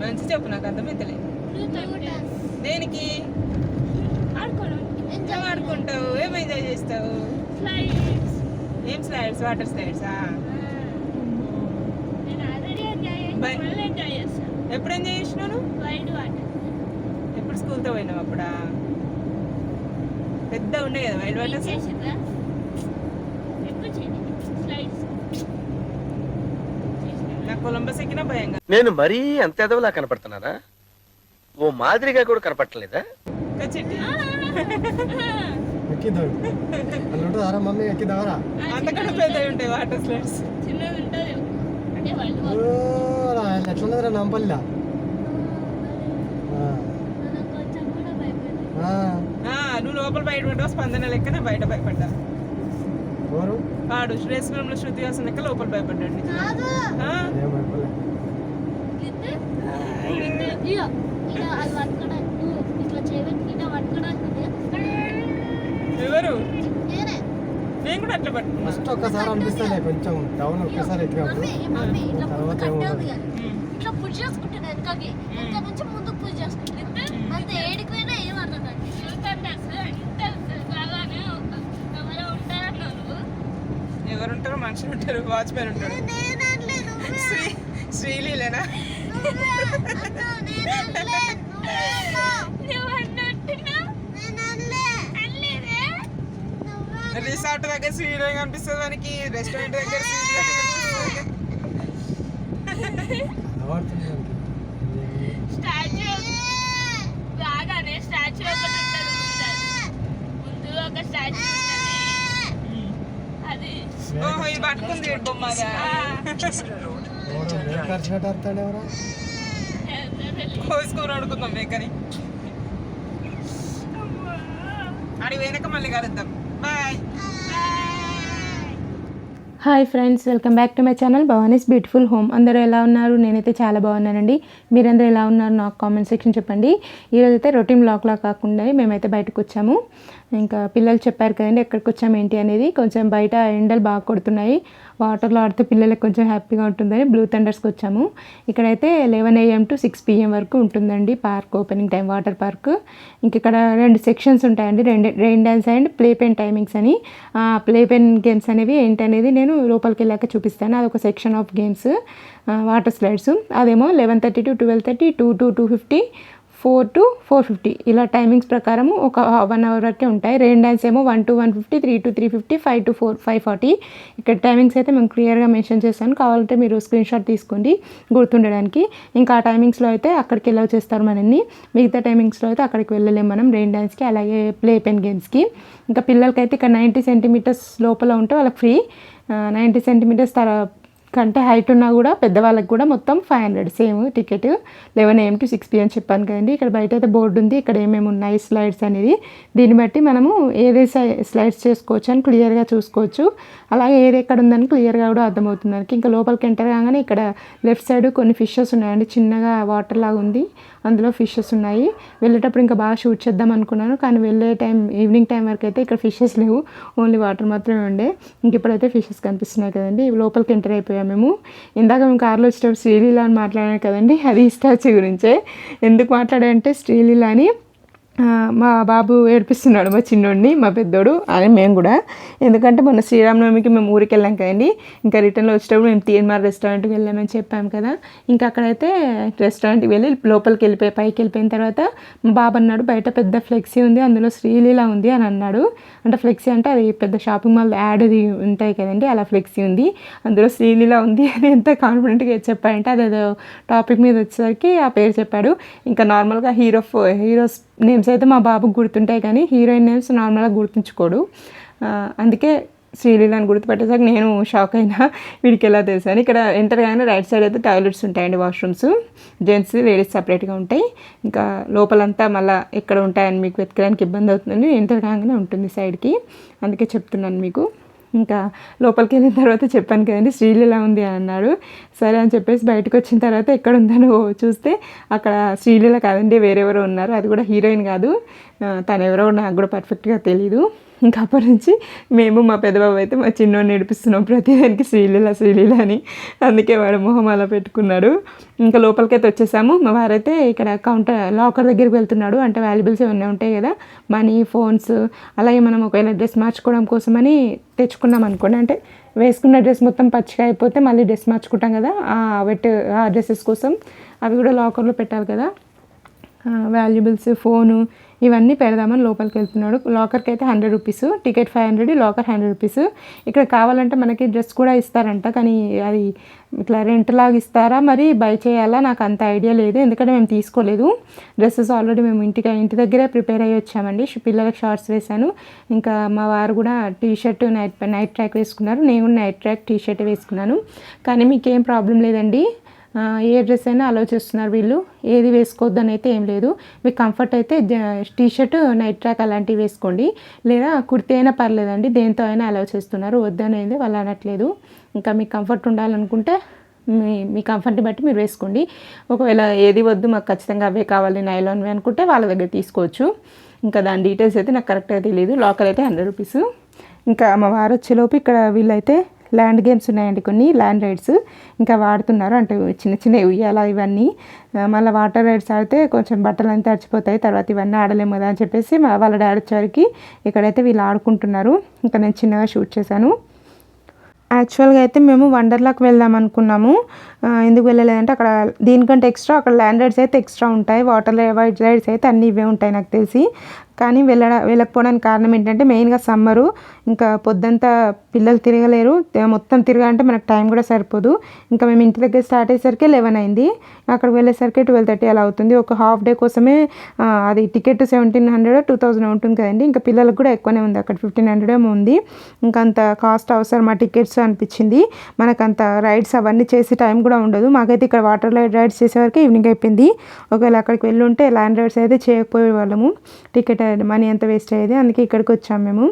మంచి చెప్పు నాకు అర్థమైతలేదు దేనికి? ఆడుకుంటావు ఏం ఎంజాయ్ చేస్తావు? ఏం స్లైడ్స్? Water slides. ఎప్పుడు ఎంజాయ్ చేసినావు ఎప్పుడు స్కూల్తో పోయినావు అప్పుడా? పెద్ద ఉండే కదా వైల్డ్ వాటర్స్ నాకు కొలంబస్ ఎక్కినా భయంగా. నేను మరీ అంత ఎదవలా కనపడుతున్నారా ఓ మాదిరిగా కూడా కనపడలేదా ఎక్కిద్దాం. అలా మమ్మీ ఉంటాయి వాటర్ స్లైడ్స్. నంపల్లిలా? నువ్వు లోపల బయట పడ్డావు స్పందన లెక్కన బయట భయపడ్డా వాడు శ్రేష్ఠంలో శృతి హాసన్ లెక్క లోపల భయపడ్డాడు. ఎవరు? నేను. కూడా అట్లా పట్టుకున్నా. ఫస్ట్ ఒక్కసారి అనిపిస్తుంది కొంచెం డౌన్ ఒక్కసారి ఎక్కినప్పుడు తర్వాత ఏముండదు ఇట్లా పుష్ చేసుకుంటాను వెనకకి వెనక నుంచి ముందుకు పుష్ చేసుకుంటుంది అంత ఏడికి పోయినా ఏం అర్థం కాదు చూడండి అసలు ఇంత బాగానే ఎవరో ఉంటారన్నారు ఎవరు ఉంటారు మనుషులు ఉంటారు వాచ్మెన్ ఉంటాడు. శ్రీ శ్రీలీలేనా? రిసార్ట్ దగ్గర శ్రీలీల కనిపిస్తుంది మనకి రెస్టారెంట్ దగ్గర శ్రీలీల కనిపిస్తుంది. అలవాడుతుంది దానికి. స్టాచ్యూ బాగానే స్టాచ్యూ ఒకటి ఉంటుంది ముందు ఒక స్టాచ్యూ ఉంటుంది అది ఓహో ఇది పట్టుకుంది ఈడు కోసుకొని మేకని వెనక మళ్ళీ కలుద్దాం. Bye. Hi friends welcome back to my channel Bhavani's beautiful home. అందరూ ఎలా ఉన్నారు? నేనైతే చాలా బాగున్నానండి. మీరందరూ ఎలా ఉన్నారు? నాకు కామెంట్ సెక్షన్ చెప్పండి. ఈరోజైతే రొటీన్ బ్లాక్లా కాకుండా మేమైతే బయటకు వచ్చాము ఇంకా పిల్లలు చెప్పారు కదండి ఎక్కడికి వచ్చాము ఏంటి అనేది. కొంచెం బయట ఎండలు బాగా కొడుతున్నాయి. వాటర్లో ఆడితే పిల్లలకు కొంచెం హ్యాపీగా ఉంటుందని బ్లూ థండర్స్కి వచ్చాము. ఇక్కడైతే eleven AM to six PM వరకు ఉంటుందండి park opening time water park ఇంక ఇక్కడ రెండు సెక్షన్స్ ఉంటాయండి రెండు rain dance and play pen timings అని. ఆ ప్లే పెన్ గేమ్స్ అనేవి ఏంటనేది నేను లోపలికి వెళ్ళాక చూపిస్తాను. అదొక section of games water slides అదేమో eleven thirty to twelve thirty two to two fifty four to four fifty. ఇలా టైమింగ్స్ ప్రకారం ఒక వన్ అవర్ వరకే ఉంటాయి. రెయిన్ డ్యాన్స్ ఏమో one to one fifty three to three fifty five to four five forty ఇక్కడ timings అయితే మేము క్లియర్గా మెన్షన్ చేస్తాను కావాలంటే మీరు స్క్రీన్ షాట్ తీసుకోండి గుర్తుండడానికి. ఇంకా ఆ టైమింగ్స్లో అయితే అక్కడికి వెళ్ళి చేస్తారు మనల్ని. మిగతా టైమింగ్స్లో అయితే అక్కడికి వెళ్ళలేము మనం రెయిన్ డ్యాన్స్కి అలాగే ప్లే పెన్ గేమ్స్కి ఇంకా పిల్లలకైతే ఇక్కడ నైంటీ సెంటీమీటర్స్ లోపల ఉంటే వాళ్ళకి ఫ్రీ నైంటీ సెంటీమీటర్స్ తర కంటే హైట్ ఉన్నా కూడా పెద్దవాళ్ళకి కూడా మొత్తం five hundred same ticket eleven AM to six PM చెప్పాను కదండి. ఇక్కడ బయట అయితే బోర్డు ఉంది ఇక్కడ ఏమేమి ఉన్నాయి స్లైడ్స్ అనేది. దీన్ని బట్టి మనము ఏది స్లైడ్స్ చేసుకోవచ్చు అని క్లియర్గా చూసుకోవచ్చు. అలాగే ఏది ఎక్కడ ఉందని క్లియర్గా కూడా అర్థమవుతుంది ఇంకా లోపలికి ఎంటర్ కాగానే ఇక్కడ లెఫ్ట్ సైడ్ కొన్ని ఫిషెస్ ఉన్నాయండి చిన్నగా వాటర్ లాగా ఉంది. అందులో ఫిషెస్ ఉన్నాయి. వెళ్ళేటప్పుడు ఇంకా బాగా షూట్ చేద్దాం అనుకున్నాను. కానీ వెళ్ళే టైం ఈవినింగ్ టైం వరకు అయితే ఇక్కడ ఫిషెస్ లేవు. ఓన్లీ వాటర్ మాత్రమే ఉండే. ఇంక ఇప్పుడైతే ఫిషెస్ కనిపిస్తున్నాయి కదండి. లోపలికి ఎంటర్ అయిపోయాం మేము. ఇందాక మేము కార్లో వచ్చేటప్పుడు శ్రీలీల అని మాట్లాడాను కదండి. అది ఈ స్టాచ్యూ గురించే. ఎందుకు మాట్లాడానంటే శ్రీలీల అని మా బాబు ఏడిపిస్తున్నాడు మా చిన్నోడిని మా పెద్దోడు అని మేము కూడా. ఎందుకంటే మొన్న శ్రీరామనవమికి మేము ఊరికి వెళ్ళాం కదండి. ఇంకా రిటర్న్లో వచ్చేటప్పుడు మేము తీన్మార్ రెస్టారెంట్కి వెళ్ళామని చెప్పాం కదా. ఇంకా అక్కడైతే రెస్టారెంట్కి వెళ్ళి లోపలికి వెళ్ళిపోయి పైకి వెళ్ళిపోయిన తర్వాత మా బాబు అన్నాడు బయట పెద్ద ఫ్లెక్సీ ఉంది అందులో శ్రీలీల ఉంది అని అన్నాడు. అంటే ఫ్లెక్సీ అంటే అది పెద్ద షాపింగ్ మాల్ యాడ్ అది ఉంటాయి కదండి అలా ఫ్లెక్సీ ఉంది. అందులో శ్రీలీల ఉంది అని ఎంత కాన్ఫిడెంట్గా చెప్పాడంటే అదేదో టాపిక్ మీద వచ్చేసరికి ఆ పేరు చెప్పాడు. ఇంకా నార్మల్గా హీరో హీరోస్ నేమ్స్ అయితే మా బాబుకు గుర్తుంటాయి కానీ హీరోయిన్ నేమ్స్ నార్మల్గా గుర్తుంచుకోడు. అందుకే శ్రీలీల అని గుర్తుపెట్టేసరికి నేను షాక్ అయినా. వీడికి ఎలా తెలుసాను ఇక్కడ ఎంటర్ కానీ రైట్ సైడ్ అయితే టాయిలెట్స్ ఉంటాయండి వాష్రూమ్స్ జెంట్స్ లేడీస్ సపరేట్గా ఉంటాయి. ఇంకా లోపలంతా మళ్ళీ ఎక్కడ ఉంటాయని మీకు వెతకడానికి ఇబ్బంది అవుతుందని ఎంటర్ కాగానే ఉంటుంది సైడ్కి అందుకే చెప్తున్నాను మీకు. ఇంకా లోపలికి వెళ్ళిన తర్వాత చెప్పాను కదండి శ్రీలీల ఉంది అని అన్నాడు సరే అని చెప్పేసి బయటకు వచ్చిన తర్వాత ఎక్కడ ఉందని చూస్తే అక్కడ శ్రీలీల కాదండి వేరెవరో ఉన్నారు. అది కూడా హీరోయిన్ కాదు. తను ఎవరో నాకు కూడా పర్ఫెక్ట్గా తెలియదు ఇంకా అప్పటి నుంచి మేము మా పెద్దబాబు అయితే మా చిన్నోడిని నడిపిస్తున్నాం ప్రతిదానికి శ్రీలీల శ్రీలీల అని. అందుకే వాడు మొహం అలా పెట్టుకున్నాడు. ఇంకా లోపలికైతే వచ్చేసాము. మా వారైతే ఇక్కడ కౌంటర్ లాకర్ దగ్గరికి వెళ్తున్నాడు. అంటే వాల్యుబుల్స్ ఏమైనా ఉంటాయి కదా మనీ ఫోన్స్ అలాగే మనం ఒకవేళ డ్రెస్ మార్చుకోవడం కోసమని తెచ్చుకున్నాం అనుకోండి. అంటే వేసుకున్న డ్రెస్ మొత్తం పచ్చిగా అయిపోతే మళ్ళీ డ్రెస్ మార్చుకుంటాం కదా ఆ వెట్ ఆ డ్రెస్సెస్ కోసం. అవి కూడా లాకర్లో పెట్టాలి కదా. వాల్యుబుల్స్ ఫోను ఇవన్నీ పెడదామని లోపలికి వెళ్తున్నాడు. లాకర్కి అయితే hundred rupees ticket five hundred locker hundred rupees ఇక్కడ కావాలంటే మనకి డ్రెస్ కూడా ఇస్తారంట కానీ అది ఇట్లా రెంట్ లాగా ఇస్తారా మరి బై చేయాలా? నాకు అంత ఐడియా లేదు ఎందుకంటే మేము తీసుకోలేదు. డ్రెస్సెస్ ఆల్రెడీ మేము ఇంటికి ఇంటి దగ్గరే ప్రిపేర్ అయ్యి వచ్చామండి. పిల్లలకి పిల్లలకు షార్ట్స్ వేశాను. ఇంకా మా వారు కూడా T shirt night night track వేసుకున్నారు. నేను కూడా నైట్ ట్రాక్ టీ షర్ట్ వేసుకున్నాను. కానీ మీకేం ప్రాబ్లం లేదండి. ఏ డ్రెస్ అయినా ఆలోచిస్తున్నారు వీళ్ళు. ఏది వేసుకోవద్దని అయితే ఏం లేదు. మీకు కంఫర్ట్ అయితే టీ షర్ట్ నైట్ ట్రాక్ అలాంటివి వేసుకోండి. లేదా కుర్తి అయినా పర్లేదండి దేంతో అయినా అలౌ చేస్తున్నారు. వద్దనేది వాళ్ళు అనట్లేదు. ఇంకా మీకు కంఫర్ట్ ఉండాలనుకుంటే మీ మీ కంఫర్ట్ని బట్టి మీరు వేసుకోండి. ఒకవేళ ఏది వద్దు మాకు ఖచ్చితంగా అవే కావాలి నైలాన్వి అనుకుంటే వాళ్ళ దగ్గర తీసుకోవచ్చు. ఇంకా దాని డీటెయిల్స్ అయితే నాకు కరెక్ట్గా తెలియదు. లోకల్ అయితే హండ్రెడ్ రూపీస్ ఇంకా మా వారు వచ్చేలోపు ఇక్కడ వీళ్ళైతే ల్యాండ్ గేమ్స్ ఉన్నాయండి కొన్ని ల్యాండ్ రైడ్స్. ఇంకా వాడుతున్నారు. అంటే చిన్న చిన్న ఉయ్యాల ఇవన్నీ. మళ్ళీ వాటర్ రైడ్స్ ఆడితే కొంచెం బట్టలు అంతా తడిచిపోతాయి తర్వాత ఇవన్నీ ఆడలేము కదా అని చెప్పేసి మా వాళ్ళ డాడీ వచ్చేవారికి ఇక్కడైతే వీళ్ళు ఆడుకుంటున్నారు. ఇంకా నేను చిన్నగా షూట్ చేశాను. యాక్చువల్గా అయితే మేము వండర్లాకి వెళ్దాం అనుకున్నాము. ఎందుకు వెళ్ళలేదంటే అక్కడ దీనికంటే ఎక్స్ట్రా అక్కడ ల్యాండ్ రైడ్స్ అయితే ఎక్స్ట్రా ఉంటాయి. వాటర్ వైడ్ రైడ్స్ అయితే అన్నీ ఇవే ఉంటాయి నాకు తెలిసి. కానీ వెళ్ళడ వెళ్ళకపోవడానికి కారణం ఏంటంటే మెయిన్గా సమ్మరు ఇంకా పొద్దంతా పిల్లలు తిరగలేరు. మొత్తం తిరగాలంటే మనకు టైం కూడా సరిపోదు. ఇంకా మేము ఇంటి దగ్గర స్టార్ట్ అయ్యేసరికి లెవెన్ అయింది. అక్కడికి వెళ్ళేసరికి ట్వెల్వ్ థర్టీ అలా అవుతుంది. ఒక హాఫ్ డే కోసమే అది ticket seventeen hundred two thousand ఉంటుంది కదండి. ఇంకా పిల్లలకు కూడా ఎక్కువనే ఉంది. అక్కడ ఫిఫ్టీన్ హండ్రెడ్ ఏమో ఉంది. ఇంకా అంత కాస్ట్ అవసరం ఆ టికెట్స్ అనిపించింది. మనకు అంత రైడ్స్ అవన్నీ చేసే టైం కూడా ఉండదు. మాకైతే ఇక్కడ వాటర్ రైడ్స్ చేసేవరకు ఈవినింగ్ అయిపోయింది. ఒకవేళ అక్కడికి వెళ్ళి ఉంటే ల్యాండ్ రైడ్స్ అయితే చేయకపోయే వాళ్ళము. టికెట్ మనీ ఎంత వేస్ట్ అయ్యేది అందుకే ఇక్కడికి వచ్చాము మేము.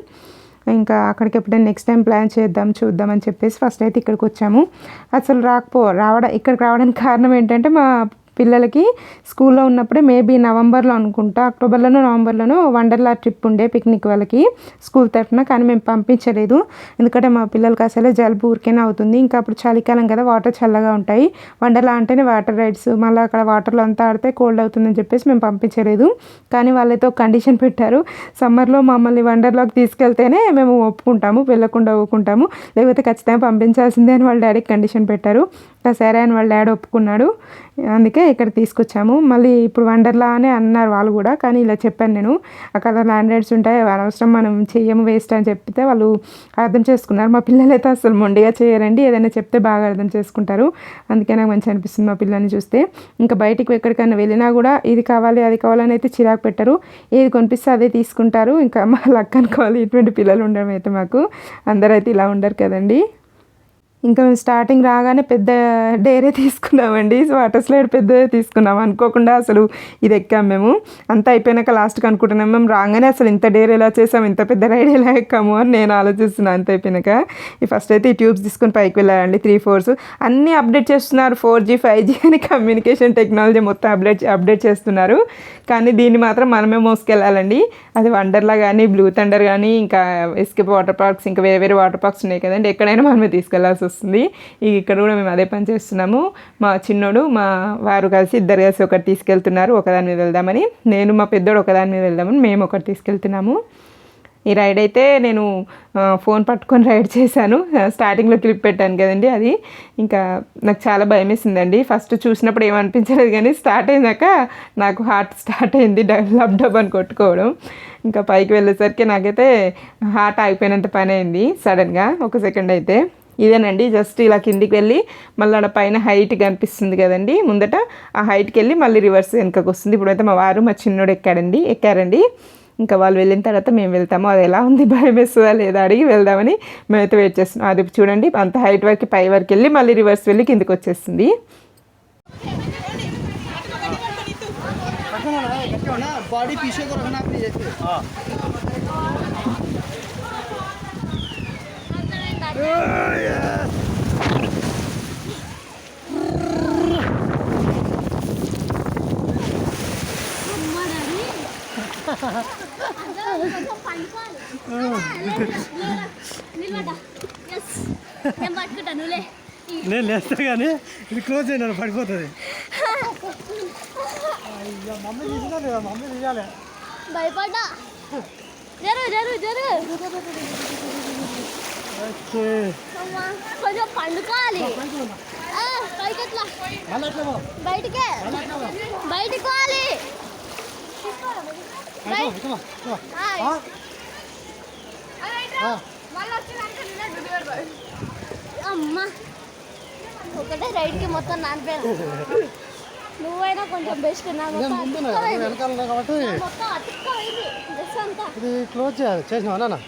ఇంకా అక్కడికి ఎప్పుడైనా నెక్స్ట్ టైం ప్లాన్ చేద్దాం చూద్దాం అని చెప్పేసి ఫస్ట్ అయితే ఇక్కడికి వచ్చాము. అసలు రాకపో రావడం ఇక్కడికి రావడానికి కారణం ఏంటంటే మా పిల్లలకి స్కూల్లో ఉన్నప్పుడే మేబీ నవంబర్లో అనుకుంటా అక్టోబర్లోనూ నవంబర్లోనూ వండర్లా ట్రిప్ ఉండే పిక్నిక్ వాళ్ళకి స్కూల్ తరఫున కానీ మేము పంపించలేదు. ఎందుకంటే మా పిల్లలకి అసలే జలుబు ఊరికేనే అవుతుంది. ఇంకా అప్పుడు చలికాలం కదా వాటర్ చల్లగా ఉంటాయి. వండర్లా అంటేనే వాటర్ రైడ్స్. మళ్ళీ అక్కడ వాటర్లో అంతా ఆడితే కోల్డ్ అవుతుందని చెప్పేసి మేము పంపించలేదు. కానీ వాళ్ళైతే ఒక కండిషన్ పెట్టారు. సమ్మర్లో మమ్మల్ని వండర్లోకి తీసుకెళ్తేనే మేము ఒప్పుకుంటాము వెళ్ళకుండా ఒప్పుకుంటాము లేకపోతే ఖచ్చితంగా పంపించాల్సిందే అని వాళ్ళ డాడీకి కండిషన్ పెట్టారు. సరే అని వాళ్ళ డాడీ ఒప్పుకున్నాడు. అందుకే ఇక్కడ తీసుకొచ్చాము. మళ్ళీ ఇప్పుడు వండర్లా అని అన్నారు వాళ్ళు కూడా. కానీ ఇలా చెప్పాను నేను. అక్కడ ల్యాండ్రైడ్స్ ఉంటాయి. అనవసరం మనం చెయ్యము వేస్ట్ అని చెప్తే వాళ్ళు అర్థం చేసుకున్నారు. మా పిల్లలైతే అసలు మొండిగా చేయరండి. ఏదైనా చెప్తే బాగా అర్థం చేసుకుంటారు. అందుకే నాకు మంచి అనిపిస్తుంది మా పిల్లల్ని చూస్తే. ఇంకా బయటికి ఎక్కడికైనా వెళ్ళినా కూడా ఇది కావాలి అది కావాలని అయితే చిరాకు పెట్టరు. ఏది కొనిపిస్తే అదే తీసుకుంటారు. ఇంకా మా లక్ అనుకోవాలి ఇటువంటి పిల్లలు ఉండడం అయితే మాకు అందరైతే ఇలా ఉండరు కదండి. ఇంకా మేము స్టార్టింగ్ రాగానే పెద్ద డేరే తీసుకున్నామండి. వాటర్ స్లైడ్ పెద్దదే తీసుకున్నాం. అనుకోకుండా అసలు ఇది ఎక్కాం మేము. అంతా అయిపోయినాక లాస్ట్కి అనుకుంటున్నాం మేము రాగానే అసలు ఇంత డేర్ ఎలా చేసాం? ఇంత పెద్ద రైడ్ ఎలా ఎక్కాము? అని నేను ఆలోచిస్తున్నాను అంత అయిపోయినాక. ఈ ఫస్ట్ అయితే ఈ ట్యూబ్స్ తీసుకొని పైకి వెళ్ళాలండి త్రీ ఫోర్స్ అన్నీ అప్డేట్ చేస్తున్నారు. ఫోర్ జీ ఫైవ్ జీ అని కమ్యూనికేషన్ టెక్నాలజీ మొత్తం అప్డేట్ అప్డేట్ చేస్తున్నారు. కానీ దీన్ని మాత్రం మనమే మోసుకెళ్ళాలండి. అది వండర్లా కానీ బ్లూ థండర్ కానీ ఇంకా ఎస్కేప్ వాటర్ పార్క్స్ ఇంకా వేరే వేరే వాటర్ పార్క్స్ ఉన్నాయి కదండి. ఎక్కడైనా మనమే తీసుకెళ్ళాల్సి వస్తుంది. వస్తుంది. ఇక్కడ కూడా మేము అదే పని చేస్తున్నాము. మా చిన్నోడు మా వారు కలిసి ఇద్దరు కలిసి ఒకటి తీసుకెళ్తున్నారు. ఒకదాని మీద వెళ్దామని. నేను మా పెద్దోడు ఒకదాని మీద వెళ్దామని మేము ఒకటి తీసుకెళ్తున్నాము. ఈ రైడ్ అయితే నేను ఫోన్ పట్టుకొని రైడ్ చేశాను. స్టార్టింగ్లో క్లిప్ పెట్టాను కదండి అది. ఇంకా నాకు చాలా భయం వేసిందండి. ఫస్ట్ చూసినప్పుడు ఏమనిపించలేదు కానీ స్టార్ట్ అయినాక నాకు హార్ట్ స్టార్ట్ అయింది. డబ్ డబ్ అని కొట్టుకోవడం. ఇంకా పైకి వెళ్ళేసరికి నాకైతే హార్ట్ ఆగిపోయినంత పని అయింది. సడన్గా ఒక సెకండ్ అయితే. ఇదేనండి జస్ట్ ఇలా కిందికి వెళ్ళి మళ్ళీ ఆడ పైన హైట్ కనిపిస్తుంది కదండి ముందట ఆ హైట్కి వెళ్ళి మళ్ళీ రివర్స్ వెనకకు వస్తుంది ఇప్పుడైతే మా వారు మా చిన్నోడు ఎక్కాడండి ఎక్కారండి ఇంకా వాళ్ళు వెళ్ళిన తర్వాత మేము వెళ్తాము అది ఎలా ఉంది భయం వేస్తుందా లేదా అడిగి వెళ్దామని మేమైతే వెయిట్ చేస్తున్నాం అది చూడండి అంత హైట్ వరకు పై వరకు వెళ్ళి మళ్ళీ రివర్స్ వెళ్ళి కిందికి వచ్చేస్తుంది बॉडी पीछे को रखना अपनी जैसे కొంచెం నేను లేస్తా కానీ ఇది క్లోజ్ అయినాను పడిపోతుంది. అయ్యో మమ్మీ తీయాలి మమ్మీ తీయాలి. భయపడ్డా. జరు జరు జరు. కొంచెం పండుకోవాలి? బయటికే. బయటికి. అమ్మా. ఒకటే రైడ్కి మొత్తం నానిపోయాను. నువ్వైనా కొంచెం బెస్ట్ మొత్తం ఇది క్లోజ్ చేయాలి. చేసినావా? నాన్న?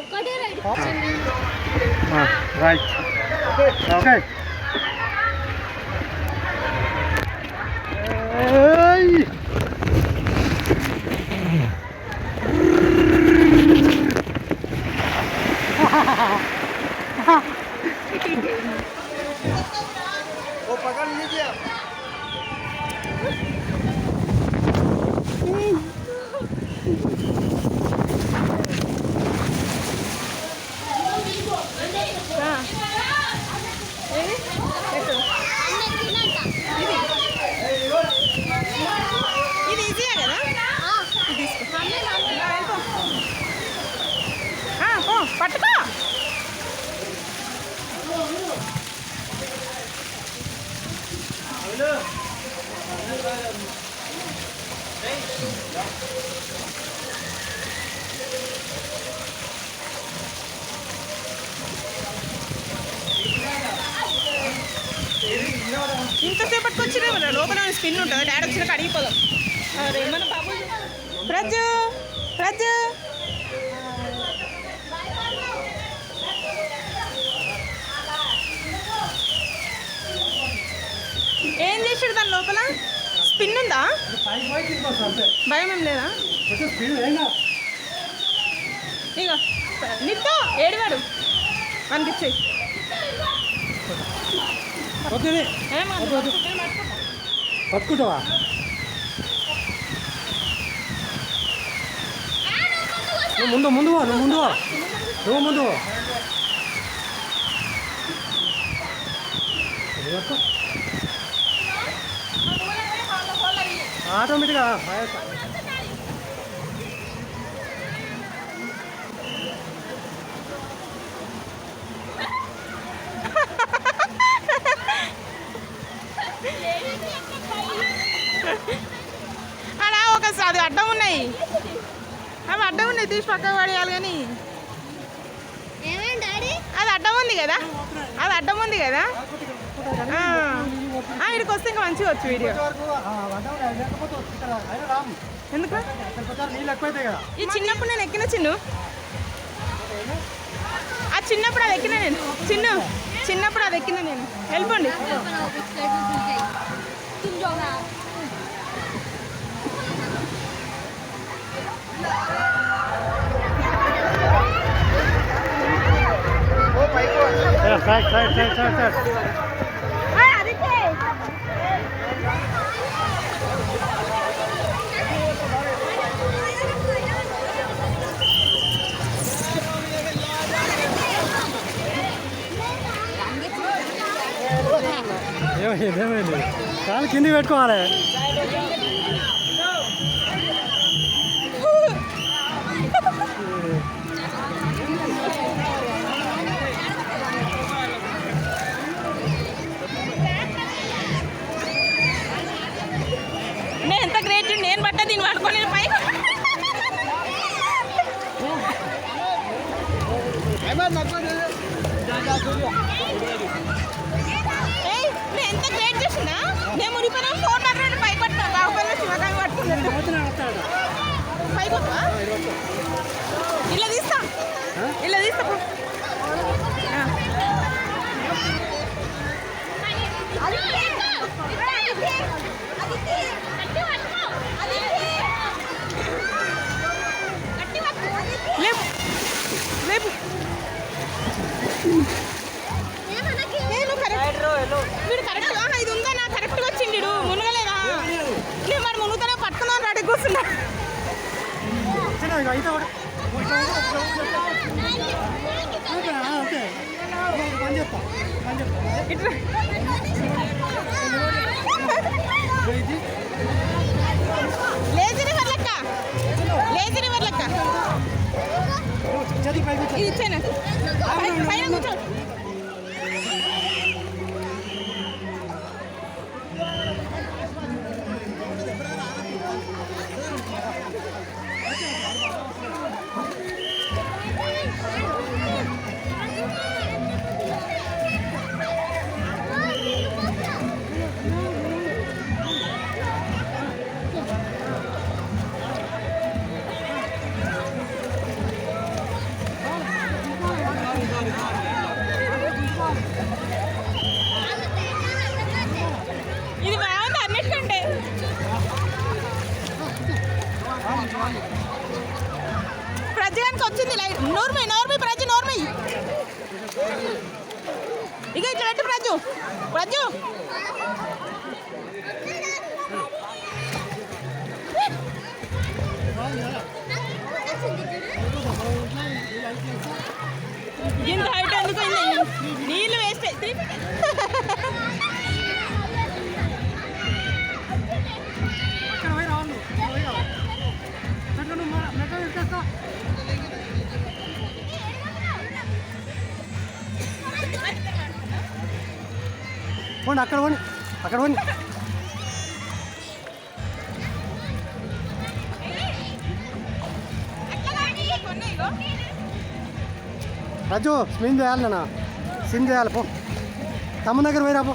ఒకటే రైడ్ రైట్ ఓకే ఇది ఈజీయే కదా ఆ, పో పట్టుకో ఇంతసేపటికి వచ్చిన లోపల స్పిన్ ఉంటుంది? డాడీ వచ్చినాక అడిగిపోదాం. అరే మన బాబు. ప్రజు ప్రజు ఏం చేసాడు దాని లోపల? స్పిన్ ఉందా? భయం ఏం లేదా? ఇగో నిత్తో ఏడివాడు. మనకి ఇచ్చేయి వద్దు ఏమన్నా వద్దు, వద్దు. పట్టుకుంటావా? నువ్వు ముందు ముందు నువ్వు ముందు నువ్వు ముందు ఆటోమేటిక్గా ఫైర్ అలా ఒక అది అడ్డం ఉన్నాయి ఉన్నాయి తీసి పక్కకు పడేయాలి కానీ. అది అడ్డం ఉంది కదా? అది అడ్డం ఉంది కదా? ఇక్కడికి వస్తే ఇంకా మంచిగా వచ్చు వీడియో. ఎందుకు? ఈ చిన్నప్పుడు నేను ఎక్కిన చిన్ను? ఆ చిన్నప్పుడు అది ఎక్కిన నేను. చిన్ను చిన్నప్పుడు అది ఎక్కిన నేను. వెళ్ళిపోండి. ये इधर कल किन्नी बैठ को आ रहा है? ఎంత క్రియేట్ చేసినా మేము మురిపోయినా ఫోర్ హండ్రెడ్ పై పట్టుకో బాగుపడిన పై పట్టుకున్నట్టు ఇది ఇచ్చాను వచ్చింది లైట్ నోర్మి నోర్మి ప్రజు నోర్మి. ఇక ఇట్లా పెట్టు ప్రజు ప్రజు ఇంత హైట్ ఎందుకు నీళ్ళు వేస్తే పోండి అక్కడ పోండి అక్కడ పోండి. రజు స్విమ్ చేయాలి నాన్న. స్విమ్ చేయాలి పో. తమ్మ దగ్గర పోయిరా పో.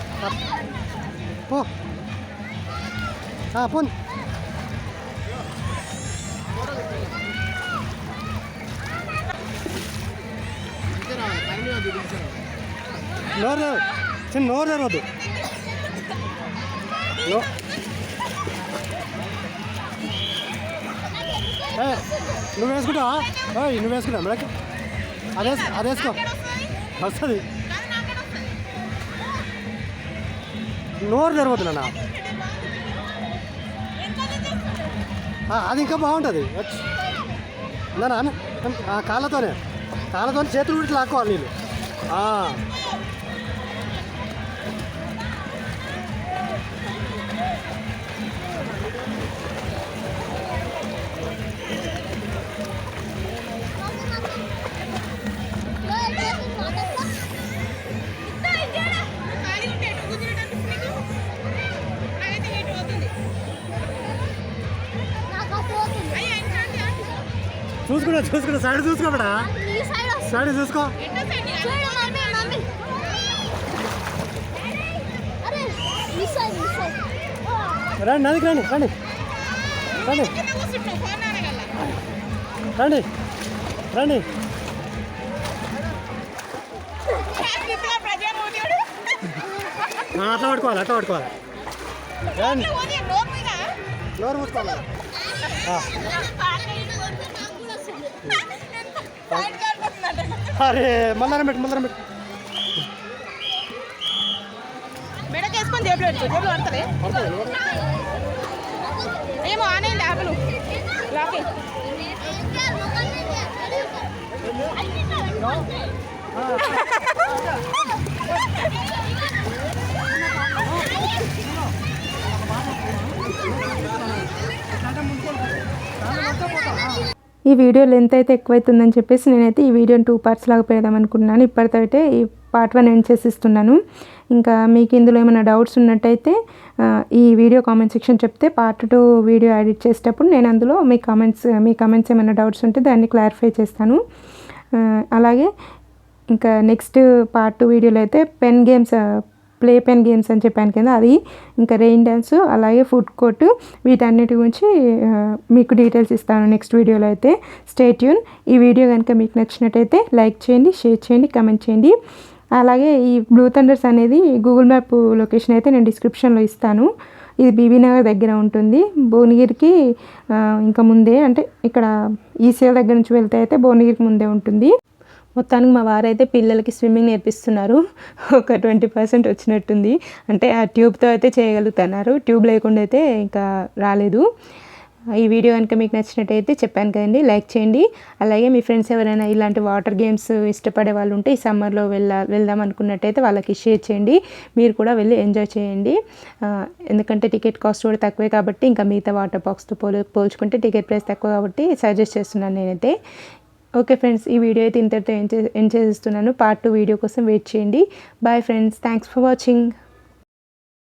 పో. ఆ, నోరు చిన్న నోరు తెరవద్దు. No. ఏ, నువ్వు వేసుకుంటావా? నువ్వు వేసుకుంటా మేడకి. అదే అదేసుకో వస్తుంది. నోరు తెరవద్దు అది ఇంకా బాగుంటుంది. నా కాళ్ళతోనే. కాళ్ళతో చేతులు విడిచి లాక్కోవాలి నీళ్ళు. చూసుకున్నా చూసుకున్నా. సైడ్ చూసుకో మేడా సైడ్ చూసుకో. రండి నదికి రండి రండి. రండి. రండి రండి. అట్లా పట్టుకోవాలి అట్లా పట్టుకోవాలి. రండి. నోరు మూసుకోవాలి అరే మల్లారం పెట్టు మల్లారం పెట్టు. మెడకేసుకొని జేబులో పెట్టు జేబులో పడుతుంది. ఏమో ఆనేయండి ఆపలు లాకే ఈ వీడియో లెంత్ అయితే ఎక్కువైతుందని చెప్పేసి నేనైతే ఈ వీడియోని టూ పార్ట్స్ లాగా పెడదాం అనుకున్నాను ఇప్పటితో అయితే ఈ పార్ట్ వన్ ఎండ్ చేసిస్తున్నాను. ఇంకా మీకు ఇందులో ఏమైనా డౌట్స్ ఉన్నట్టయితే ఈ వీడియో కామెంట్ సెక్షన్ చెప్తే పార్ట్ టూ వీడియో ఎడిట్ చేసేటప్పుడు నేను అందులో మీ కామెంట్స్ మీ కామెంట్స్ ఏమైనా డౌట్స్ ఉంటే దాన్ని క్లారిఫై చేస్తాను. అలాగే ఇంకా నెక్స్ట్ పార్ట్ టూ వీడియోలో అయితే pen games play pen games అని చెప్పాను కదా అది ఇంకా రెయిన్ డ్యాన్స్ అలాగే ఫుడ్ కోర్టు వీటన్నిటి గురించి మీకు డీటెయిల్స్ ఇస్తాను నెక్స్ట్ వీడియోలో అయితే. స్టేట్యూన్ ఈ వీడియో కనుక మీకు నచ్చినట్టయితే లైక్ చేయండి షేర్ చేయండి కమెంట్ చేయండి. అలాగే ఈ బ్లూ థండర్స్ అనేది గూగుల్ మ్యాప్ లొకేషన్ అయితే నేను డిస్క్రిప్షన్లో ఇస్తాను. ఇది బీబీనగర్ దగ్గర ఉంటుంది. భువనగిరికి ఇంకా ముందే అంటే ఇక్కడ ఈసీఎల్ దగ్గర నుంచి వెళ్తే అయితే భువనగిరికి ముందే ఉంటుంది. మొత్తానికి మా వారైతే పిల్లలకి స్విమ్మింగ్ నేర్పిస్తున్నారు. ఒక ట్వంటీ పర్సెంట్ వచ్చినట్టుంది. అంటే ఆ ట్యూబ్తో అయితే చేయగలుగుతున్నారు. ట్యూబ్ లేకుండా అయితే ఇంకా రాలేదు. ఈ వీడియో కనుక మీకు నచ్చినట్టయితే చెప్పాను కదండి లైక్ చేయండి. అలాగే మీ ఫ్రెండ్స్ ఎవరైనా ఇలాంటి వాటర్ గేమ్స్ ఇష్టపడే వాళ్ళు ఉంటే ఈ సమ్మర్లో వెళ్ళా వెళ్దాం అనుకున్నట్టయితే వాళ్ళకి షేర్ చేయండి. మీరు కూడా వెళ్ళి ఎంజాయ్ చేయండి. ఎందుకంటే టికెట్ కాస్ట్ కూడా తక్కువే కాబట్టి ఇంకా మిగతా వాటర్ బాక్స్తో పోల్ పోల్చుకుంటే టికెట్ ప్రైస్ తక్కువ కాబట్టి సజెస్ట్ చేస్తున్నాను నేనైతే. ఓకే ఫ్రెండ్స్ ఈ వీడియో అయితే ఇంతటితో ఎండ్ చే చేసేస్తున్నాను. పార్ట్ టూ వీడియో కోసం వెయిట్ చేయండి. Bye friends thanks for watching